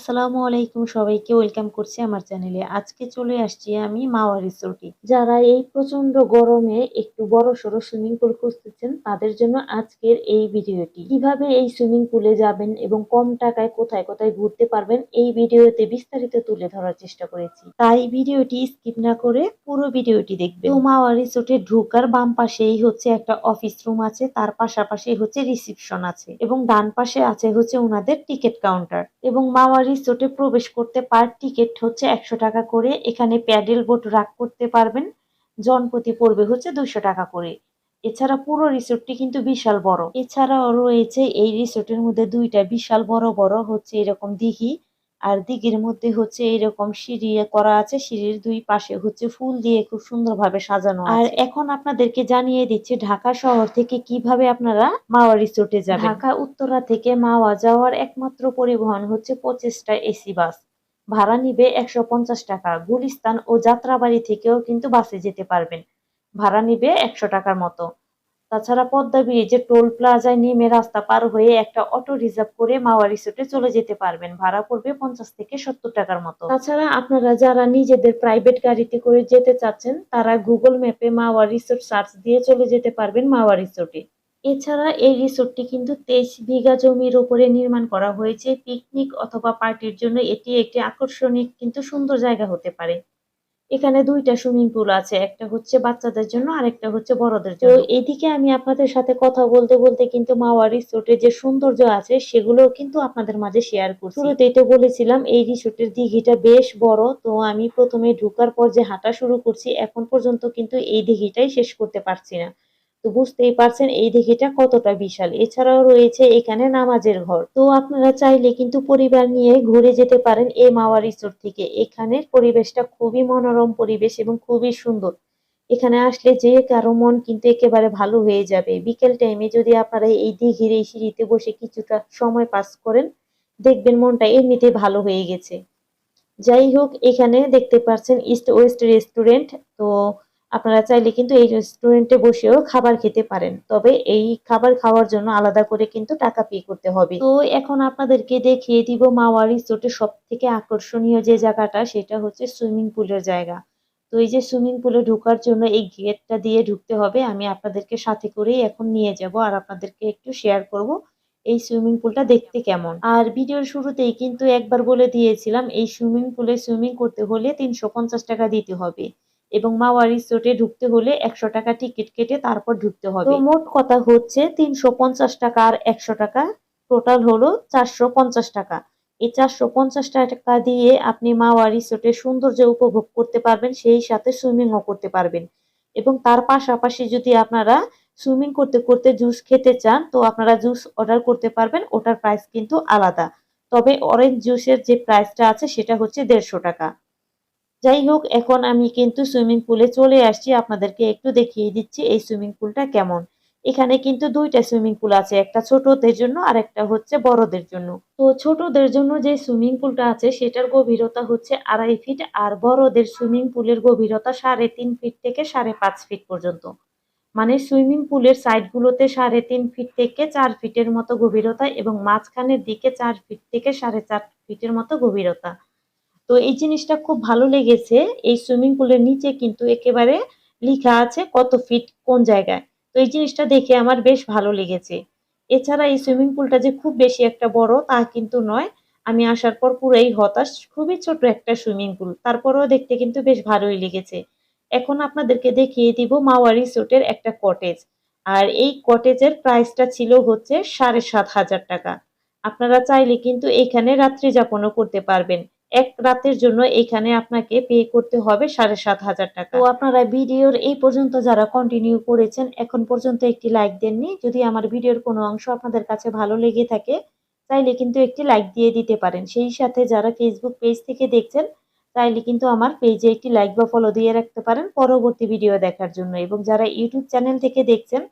আসসালামু আলাইকুম সবাইকে, ওয়েলকাম করছি আমার চ্যানেলে। আজকে চলে আসছি আমি মাওয়া রিসোর্টে। যারা এই প্রচণ্ড গরমে একটু বড় সড়ো সুইমিং পুল খুঁজতেছেন, তাদের জন্য আজকের এই ভিডিওটি। কীভাবে এই সুইমিং পুলে যাবেন এবং কম টাকায় কোথায় কোথায় ঘুরতে পারবেন, এই ভিডিওতে বিস্তারিত তুলে ধরার চেষ্টা করেছি। তাই ভিডিওটি স্কিপ না করে পুরো ভিডিওটি দেখবেন। তো মাওয়া রিসোর্টে ঢুকার বাম পাশেই হচ্ছে একটা অফিস রুম আছে, তার পাশাপাশি হচ্ছে রিসিপশন আছে এবং ডান পাশে আছে হচ্ছে ওনাদের টিকিট কাউন্টার। এবং মাওয়া রিসোর্টে প্রবেশ করতে পার টিকিট হচ্ছে একশো টাকা করে। এখানে প্যাডেল বোট রাগ করতে পারবেন। জনপতি পড়বে হচ্ছে দুশো টাকা করে। এছাড়া পুরো রিসোর্টটি কিন্তু বিশাল বড়। এছাড়াও রয়েছে এই রিসোর্টের মধ্যে দুইটা বিশাল বড় বড় হচ্ছে এরকম দিঘি। আর দিঘির মধ্যে হচ্ছে এরকম সিঁড়ি করা আছে সিঁড়ির দুই পাশে হচ্ছে ফুল দিয়ে খুব সুন্দরভাবে সাজানো আর এখন আপনাদেরকে জানিয়ে দিচ্ছি ঢাকা শহর থেকে কীভাবে আপনারা মাওয়া রিসোর্টে যাবেন। ঢাকা উত্তরা থেকে মাওয়া যাওয়ার একমাত্র পরিবহন হচ্ছে পঁচিশটা এসি বাস। ভাড়া নিবে একশো পঞ্চাশ টাকা। গুলিস্তান ও যাত্রাবাড়ি থেকেও কিন্তু বাসে যেতে পারবেন। ভাড়া নিবে একশো টাকার মতো। তাছাড়া পদ্মা ব্রিজে টোল প্লাজায় নেমে রাস্তা পার হয়ে একটা অটো রিজার্ভ করে মাওয়া রিসোর্টে চলে যেতে পারবেন। ভাড়া পড়বে পঞ্চাশ থেকে সত্তর টাকার মতো। তাছাড়া আপনারা যারা নিজেদের প্রাইভেট গাড়িতে করে যেতে চাচ্ছেন, তারা গুগল ম্যাপে মাওয়া রিসোর্ট সার্চ দিয়ে চলে যেতে পারবেন মাওয়া রিসোর্টে। এছাড়া এই রিসোর্টটি কিন্তু তেইশ বিঘা জমির উপরে নির্মাণ করা হয়েছে। পিকনিক অথবা পার্টির জন্য এটি একটি আকর্ষণীয় কিন্তু সুন্দর জায়গা হতে পারে। এখানে দুইটা সুইমিং পুল আছে একটা হচ্ছে বাচ্চাদের জন্য আর একটা হচ্ছে বড়দের জন্য। তো এদিকে আমি আপনাদের সাথে কথা বলতে বলতে কিন্তু মাওয়া রিসোর্টের যে সৌন্দর্য আছে সেগুলো কিন্তু আপনাদের মাঝে শেয়ার করছি। শুরুতেই তো বলেছিলাম এই রিসোর্টের দিঘিটা বেশ বড় তো আমি প্রথমে ঢুকার পর যে হাঁটা শুরু করছি এখন পর্যন্ত কিন্তু এই দিঘিটাই শেষ করতে পারছি না। তো বুঝতেই পারছেন এই দিঘিটা কতটা বিশাল। এছাড়াও রয়েছে এখানে নামাজের ঘর। তো আপনারা চাইলে কিন্তু পরিবার নিয়ে ঘুরে যেতে পারেন এই মাওয়া রিসোর্ট থেকে। এখানের পরিবেশটা খুবই মনোরম পরিবেশ এবং খুবই সুন্দর। এখানে আসলে যে কারও মন কিন্তু একেবারে ভালো হয়ে যাবে। বিকেল টাইমে যদি আপনারা এই দিঘির এই সিঁড়িতে বসে কিছুটা সময় পাস করেন, দেখবেন মনটা এমনিতে ভালো হয়ে গেছে। যাই হোক, এখানে দেখতে পাচ্ছেন ইস্ট ওয়েস্ট রেস্টুরেন্ট। তো আপনারা চাইলে কিন্তু এই রেস্টুরেন্টে বসেও খাবার খেতে পারেন। তবে এই খাবার খাওয়ার জন্য আলাদা করে কিন্তু টাকা পে করতে হবে। তো এখন আপনাদেরকে দেখিয়ে দিব মাওয়া রিসোর্টের সব থেকে আকর্ষণীয় যে জায়গাটা, সেটা হচ্ছে সুইমিং পুলের জায়গা। তো এই যে সুইমিং পুলে ঢোকার জন্য এই গেটটা দিয়ে ঢুকতে হবে। আমি আপনাদেরকে সাথে করেই এখন নিয়ে যাব আর আপনাদেরকে একটু শেয়ার করব এই সুইমিং পুলটা দেখতে কেমন। আর ভিডিওর শুরুতেই কিন্তু একবার বলে দিয়েছিলাম, এই সুইমিং পুলে সুইমিং করতে হলে তিনশো পঞ্চাশ টাকা দিতে হবে। এবং মাওয়া রিসোর্টে ঢুকতে হলে একশো টাকা টিকিট কেটে তারপর ঢুকতে হবে। মোট কথা হচ্ছে তিনশো পঞ্চাশ টাকা আর একশো টাকা, টোটাল হলো চারশো পঞ্চাশ টাকা। এই চারশো পঞ্চাশ টাকা দিয়ে আপনি মাওয়া রিসোর্টের সৌন্দর্য উপভোগ করতে পারবেন, সেই সাথে সুইমিংও করতে পারবেন। এবং তার পাশাপাশি যদি আপনারা সুইমিং করতে করতে জুস খেতে চান, তো আপনারা জুস অর্ডার করতে পারবেন, ওটার প্রাইস কিন্তু আলাদা। তবে অরেঞ্জ জুসের যে প্রাইসটা আছে, সেটা হচ্ছে দেড়শো টাকা। যাই হোক এখন আমি কিন্তু সুইমিং পুলে চলে আসছি। আপনাদেরকে একটু দেখিয়ে দিচ্ছি এই সুইমিং পুলটা কেমন। এখানে কিন্তু দুইটা সুইমিং পুল আছে, একটা ছোটদের জন্য আর একটা হচ্ছে বড়দের জন্য। তো ছোটদের জন্য যে সুইমিং পুলটা আছে, সেটার গভীরতা হচ্ছে আড়াই ফিট আর বড়দের সুইমিং পুলের গভীরতা সাড়ে তিন ফিট থেকে সাড়ে পাঁচ ফিট পর্যন্ত। মানে সুইমিং পুলের সাইডগুলোতে সাড়ে তিন ফিট থেকে চার ফিটের মতো গভীরতা এবং মাঝখানের দিকে চার ফিট থেকে সাড়ে চার ফিটের মতো গভীরতা। তো এই জিনিসটা খুব ভালো লেগেছে। এই সুইমিং পুলের নিচে কিন্তু একেবারে লেখা আছে কত ফিট কোন জায়গায়। তো এই জিনিসটা দেখে আমার বেশ ভালো লেগেছে। এছাড়া এই সুইমিং পুলটা যে খুব বেশি একটা বড় তা কিন্তু নয়। আমি আসার পর পুরাই হতাশ। খুবই ছোট একটা সুইমিং পুল তারপরেও দেখতে কিন্তু বেশ ভালোই লেগেছে। এখন আপনাদেরকে দেখিয়ে দিব মাওয়া রিসোর্টের একটা কটেজ আর এই কটেজের প্রাইসটা ছিল হচ্ছে সাড়ে সাত হাজার টাকা। আপনারা চাইলে কিন্তু এখানে রাত্রি যাপনও করতে পারবেন। এক রাতের জন্য এখানে আপনাকে পে করতে হবে সাড়ে সাত হাজার টাকা। তো আপনারা ভিডিওর এই পর্যন্ত যারা কন্টিনিউ করেছেন, এখন পর্যন্ত একটি লাইক দেননি। যদি আমার ভিডিওর কোনো অংশ আপনাদের কাছে ভালো লেগে থাকে চাইলে কিন্তু একটি লাইক দিয়ে দিতে পারেন। সেই সাথে যারা ফেসবুক পেজ থেকে দেখছেন চাইলে কিন্তু আমার পেজে একটি লাইক বা ফলো দিয়ে রাখতে পারেন পরবর্তী ভিডিও দেখার জন্য। এবং যারা ইউটিউব চ্যানেল থেকে দেখছেন,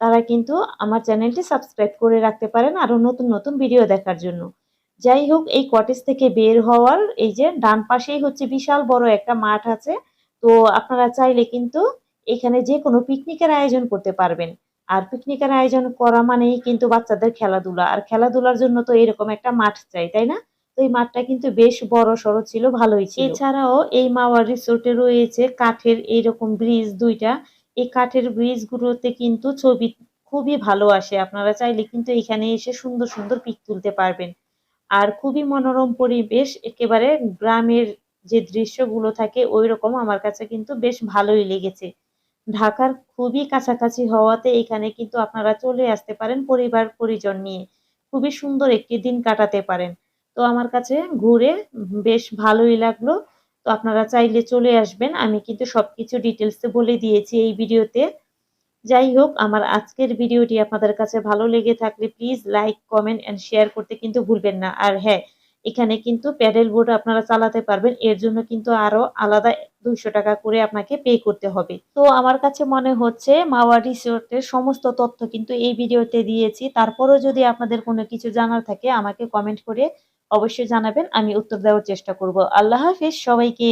তারা কিন্তু আমার চ্যানেলটি সাবস্ক্রাইব করে রাখতে পারেন আরও নতুন নতুন ভিডিও দেখার জন্য। যাই হোক এই কটেজ থেকে বের হওয়ার এই যে ডান পাশেই হচ্ছে বিশাল বড় একটা মাঠ আছে। তো আপনারা চাইলে কিন্তু এখানে যে কোনো পিকনিকের আয়োজন করতে পারবেন। আর পিকনিকের আয়োজন করা মানেই কিন্তু বাচ্চাদের খেলাধুলা। আর খেলাধুলার জন্য তো এরকম একটা মাঠ চাই, তাই না? তো এই মাঠটা কিন্তু বেশ বড় সড়ো ছিল, ভালোই ছিল। এছাড়াও এই মাওয়ার রিসোর্টে রয়েছে কাঠের এইরকম ব্রিজ দুইটা। এই কাঠের ব্রিজ গুলোতে কিন্তু ছবি খুবই ভালো আসে। আপনারা চাইলে কিন্তু এখানে এসে সুন্দর সুন্দর পিক তুলতে পারবেন। আর খুবই মনোরম পরিবেশ, একেবারে গ্রামের যে দৃশ্যগুলো থাকে ওই রকম আমার কাছে কিন্তু বেশ ভালোই লেগেছে। ঢাকার খুবই কাছাকাছি হওয়াতে এখানে কিন্তু আপনারা চলে আসতে পারেন পরিবার, পরিজন নিয়ে। খুবই সুন্দর একটি দিন কাটাতে পারেন। তো আমার কাছে ঘুরে বেশ ভালোই লাগল। তো আপনারা চাইলে চলে আসবেন। আমি কিন্তু সবকিছু ডিটেলসে বলে দিয়েছি এই ভিডিওতে। যাই হোক, আমার আজকের ভিডিওটি আপনাদের কাছে ভালো লেগে থাকলে please like comment and share করতে কিন্তু ভুলবেন না। আর হ্যাঁ এখানে কিন্তু প্যাডেল বোর্ড আপনারা চালাতে পারবেন, এর জন্য কিন্তু আরও আলাদা দুইশো টাকা করে আপনাকে পে করতে হবে। তো আমার কাছে মনে হচ্ছে মাওয়া রিসোর্টের সমস্ত তথ্য কিন্তু এই ভিডিওতে দিয়েছি। তারপরেও যদি আপনাদের কোনো কিছু জানার থাকে, আমাকে কমেন্ট করে অবশ্যই জানাবেন, আমি উত্তর দেওয়ার চেষ্টা করব। আল্লাহ হাফিজ সবাইকে।